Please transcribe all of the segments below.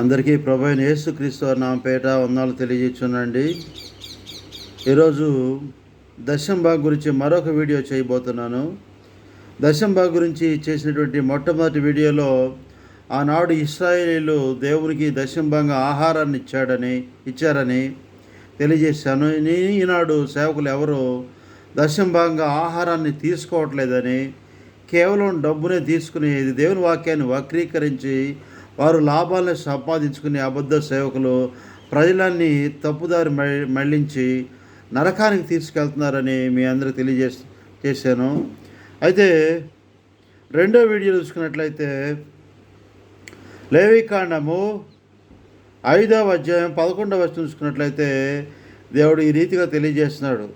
అందరికీ ప్రభు అయిన యేసుక్రీస్తు వారి నామపేట వందాలు తెలియజేస్తున్నాండి ఈరోజు దశంబాగ్ గురించి మరొక వీడియో చేయబోతున్నాను. దశంబాగ్ గురించి చేసినటువంటి మొట్టమొదటి వీడియోలో ఆనాడు ఇస్రాయేలీలు దేవునికి దశంభంగా ఆహారాన్ని ఇచ్చాడని ఇచ్చారని తెలియజేశాను. ఈనాడు సేవకులు ఎవరు దశంభంగా ఆహారాన్ని తీసుకోవట్లేదని కేవలం డబ్బునే తీసుకుని ఇది దేవుని వాక్యాన్ని వక్రీకరించి వారు లాభాలను సంపాదించుకునే అబద్ధ సేవకులు ప్రజలన్నీ తప్పుదారి మళ్ళించి మళ్ళించి నరకానికి తీసుకెళ్తున్నారని మీ అందరికి తెలియజే చేశాను. అయితే రెండో వీడియో చూసుకున్నట్లయితే లేవికాండము ఐదవ అధ్యాయం పదకొండవ వచనం చూసుకున్నట్లయితే దేవుడు ఈ రీతిగా తెలియజేస్తున్నాడు.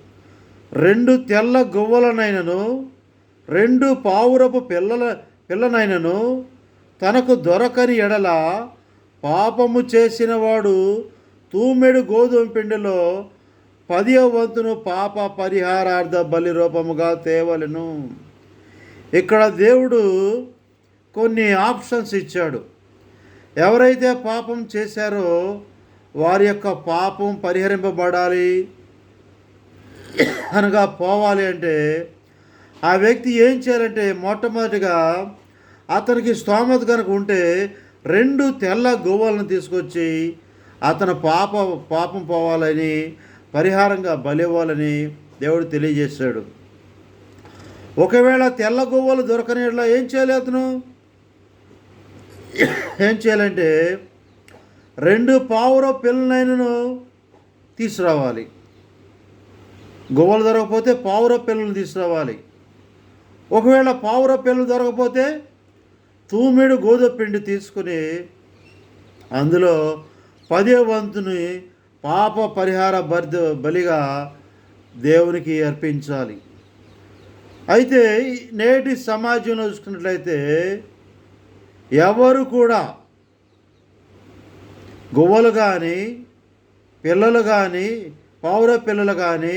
రెండు తెల్ల గువ్వలనైనను రెండు పావురపు పిల్లల పిల్లనైనను తనకు దొరకని ఎడల పాపము చేసినవాడు తూమెడు గోధుమ పిండిలో పదివ వంతును పాప పరిహారార్థ బలి రూపముగా తేవలెను. ఇక్కడ దేవుడు కొన్ని ఆప్షన్స్ ఇచ్చాడు. ఎవరైతే పాపం చేశారో వారి యొక్క పాపం పరిహరింపబడాలి. అనగా పోవాలి అంటే ఆ వ్యక్తి ఏం చేయాలంటే మొట్టమొదటిగా అతనికి స్తోమత కనుక ఉంటే రెండు తెల్ల గోవాలను తీసుకొచ్చి అతను పాప పాపం పోవాలని పరిహారంగా బలివ్వాలని దేవుడు తెలియజేశాడు. ఒకవేళ తెల్ల గోవాలు దొరకనేట్లా ఏం చేయాలి అతను? ఏం చేయాలంటే రెండు పావుర పిల్లలైనను తీసుకురావాలి. గోవలు దొరకకపోతే పావుర పిల్లలు తీసుకురావాలి. ఒకవేళ పావుర పిల్లలు దొరకపోతే తూమెడు గోధుమ పిండి తీసుకుని అందులో పదే వంతుని పాప పరిహార బర్ద బలిగా దేవునికి అర్పించాలి. అయితే ఈ నేటి సమాజంలో చూసుకున్నట్లయితే ఎవరు కూడా గువ్వలు కానీ పిల్లలు కానీ పావుర పిల్లలు కానీ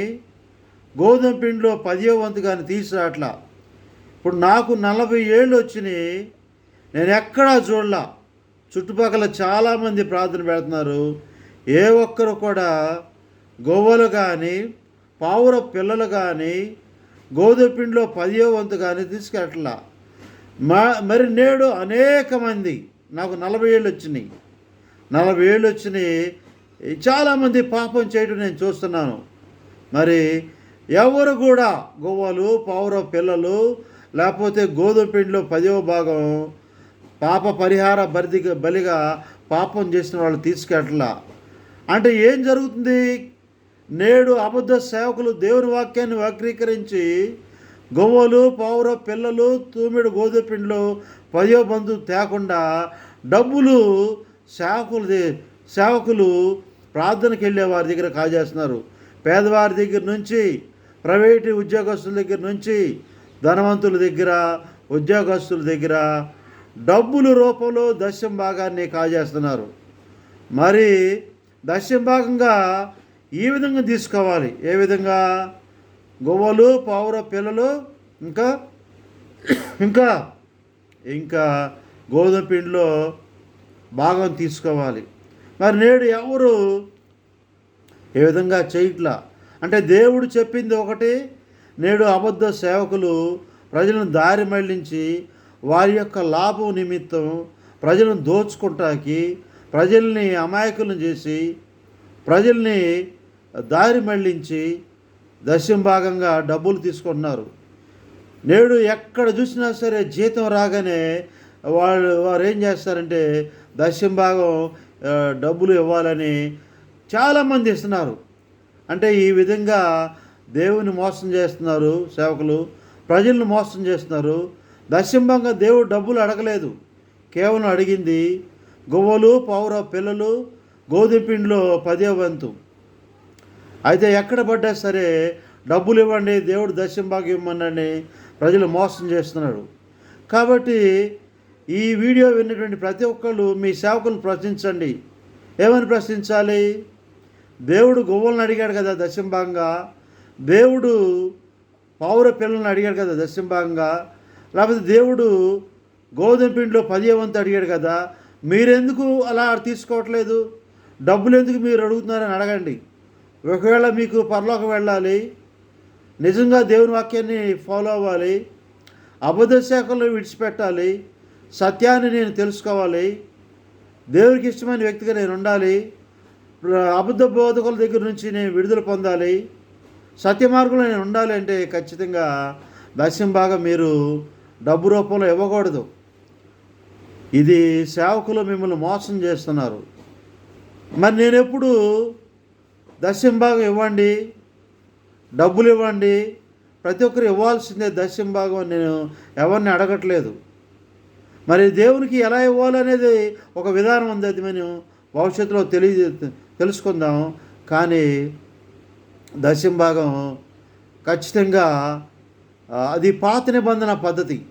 గోధుమ పిండిలో పదే వంతు కానీ తీసుకురాట్లా ఇప్పుడు నాకు నలభై ఏళ్ళు వచ్చినాయి నేను ఎక్కడా చూడలా. చుట్టుపక్కల చాలామంది ప్రార్థన పెడుతున్నారు. ఏ ఒక్కరు కూడా గొవ్వలు కానీ పావుర పిల్లలు కానీ గోధుమ పిండిలో పదియో వంతు కానీ తీసుకెట్లా మా మరి నేడు అనేక మంది నాకు నలభై ఏళ్ళు వచ్చినాయి. నలభై ఏళ్ళు వచ్చినాయి. చాలామంది పాపం చేయడం నేను చూస్తున్నాను. మరి ఎవరు కూడా గోవాలు పావుర పిల్లలు లేకపోతే గోధుమ పిండిలో పదవ భాగం పాప పరిహార బరిది బలిగా పాపం చేసిన వాళ్ళు తీసుకెళ్ళట్లా. అంటే ఏం జరుగుతుంది? నేడు అబద్ధ సేవకులు దేవుని వాక్యాన్ని వక్రీకరించి గొవ్వలు పావుర పిల్లలు తూమిడు గోధుమ పిండిలో పదో బంధు తేకుండా డబ్బులు సేవకులు సేవకులు ప్రార్థనకి వెళ్ళే వారి దగ్గర కాజేస్తున్నారు. పేదవారి దగ్గర నుంచి ప్రైవేటు ఉద్యోగస్తుల దగ్గర నుంచి ధనవంతుల దగ్గర ఉద్యోగస్తుల దగ్గర డబ్బుల రూపంలో దశ్యం భాగాన్ని కాజేస్తున్నారు. మరి దశ్యం భాగంగా ఈ విధంగా తీసుకోవాలి. ఏ విధంగా? గువ్వలు పావుర పిల్లలు ఇంకా ఇంకా ఇంకా గోధుమ పిండిలో భాగం తీసుకోవాలి. మరి నేడు ఎవరు? ఏ విధంగా చేయట్లా? అంటే దేవుడు చెప్పింది ఒకటి నేడు అబద్ధ సేవకులు ప్రజలను దారి మళ్ళించి వారి యొక్క లాభం నిమిత్తం ప్రజలను దోచుకుంటాకి ప్రజల్ని అమాయకులను చేసి ప్రజల్ని దారి మళ్ళించి దశం భాగంగా డబ్బులు తీసుకుంటున్నారు. నేడు ఎక్కడ చూసినా సరే జీతం రాగానే వాళ్ళు వారు ఏం చేస్తారంటే దశం భాగం డబ్బులు ఇవ్వాలని చాలామంది ఇస్తున్నారు. అంటే ఈ విధంగా దేవుని మోసం చేస్తున్నారు సేవకులు ప్రజలను మోసం చేస్తున్నారు. దశంభంగా దేవుడు డబ్బులు అడగలేదు. కేవలం అడిగింది గువ్వలు పౌర పిల్లలు గోధుమ పిండిలో పదే వంతు. అయితే ఎక్కడ పడ్డా సరే డబ్బులు ఇవ్వండి దేవుడు దశంభాగం ఇవ్వమనని ప్రజలు మోసం చేస్తున్నాడు కాబట్టి ఈ వీడియో విన్నటువంటి ప్రతి ఒక్కళ్ళు మీ సేవకులను ప్రశ్నించండి. ఏమని ప్రశ్నించాలి? దేవుడు గువ్వలను అడిగాడు కదా దశంభాగంగా. దేవుడు పావుర పిల్లల్ని అడిగాడు కదా దశంభాగంగా లేకపోతే దేవుడు గోధుమ పిండిలో పదే వంతు అడిగాడు కదా మీరెందుకు అలా తీసుకోవట్లేదు? డబ్బులు ఎందుకు మీరు అడుగుతున్నారని అడగండి. ఒకవేళ మీకు పరలోకం వెళ్ళాలి నిజంగా దేవుని వాక్యాన్ని ఫాలో అవ్వాలి అబద్ధ శాఖలు విడిచిపెట్టాలి సత్యాన్ని నేను తెలుసుకోవాలి దేవునికి ఇష్టమైన వ్యక్తిగా నేను ఉండాలి అబద్ధ బోధకుల దగ్గర నుంచి నేను విడుదల పొందాలి సత్యమార్గంలో నేను ఉండాలి అంటే ఖచ్చితంగా దశం బాగా మీరు డబ్బు రూపంలో ఇవ్వకూడదు. ఇది సేవకులు మిమ్మల్ని మోసం చేస్తున్నారు. మరి నేను ఎప్పుడు దశం భాగం ఇవ్వండి డబ్బులు ఇవ్వండి ప్రతి ఒక్కరు ఇవ్వాల్సిందే దశం భాగం నేను ఎవరిని అడగట్లేదు. మరి దేవునికి ఎలా ఇవ్వాలనేది ఒక విధానం ఉంది అది మనం భవిష్యత్తులో తెలియ తెలుసుకుందాం. కానీ దశం భాగం ఖచ్చితంగా అది పాత నిబంధన పద్ధతి.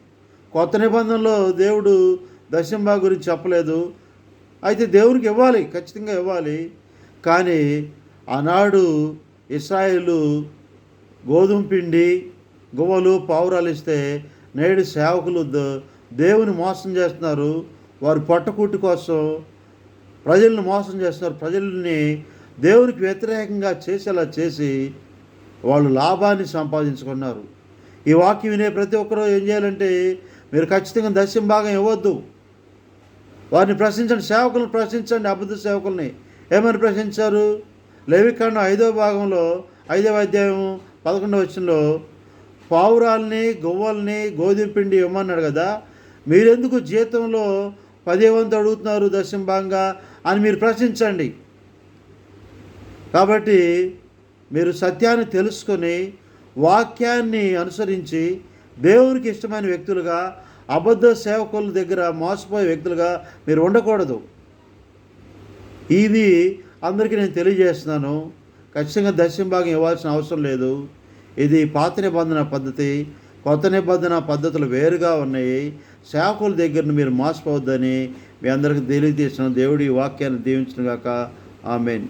కొత్త నిబంధనలో దేవుడు దశం భాగం గురించి చెప్పలేదు. అయితే దేవునికి ఇవ్వాలి ఖచ్చితంగా ఇవ్వాలి. కానీ ఆనాడు ఇస్రాయిలు గోధుమ పిండి గువ్వలు పావురాలు ఇస్తే నేడు సేవకులు దేవుని మోసం చేస్తున్నారు. వారు పొట్టకూటి కోసం ప్రజల్ని మోసం చేస్తున్నారు. ప్రజల్ని దేవునికి వ్యతిరేకంగా చేసేలా చేసి వాళ్ళు లాభాన్ని సంపాదించుకున్నారు. ఈ వాక్యం వినే ప్రతి ఒక్కరూ ఏం చేయాలంటే మీరు ఖచ్చితంగా దశం భాగం ఇవ్వద్దు. వారిని ప్రశ్నించండి సేవకులను ప్రశ్నించండి అబద్ధ సేవకుల్ని. ఏమని ప్రశ్నించారు? లేవికాండం ఐదో భాగంలో ఐదవ అధ్యాయం పదకొండవ వచ్చంలో పావురాల్ని గువ్వల్ని గోధుమ పిండి ఇవ్వమన్నాడు కదా మీరెందుకు జీతంలో పదే వంతు అడుగుతున్నారు దశం భాగంగా అని మీరు ప్రశ్నించండి. కాబట్టి మీరు సత్యాన్ని తెలుసుకొని వాక్యాన్ని అనుసరించి దేవునికి ఇష్టమైన వ్యక్తులుగా అబద్ధ సేవకుల దగ్గర మోసపోయే వ్యక్తులుగా మీరు ఉండకూడదు. ఇది అందరికీ నేను తెలియజేస్తున్నాను. ఖచ్చితంగా దశం భాగం ఇవ్వాల్సిన అవసరం లేదు. ఇది పాత నిబంధన పద్ధతి. కొత్త నిబంధన పద్ధతులు వేరుగా ఉన్నాయి. సేవకుల దగ్గర మీరు మోసపోవద్దని మీ అందరికీ తెలియజేసిన దేవుడి వాక్యాన్ని దీవించిన గాక. ఆమెన్.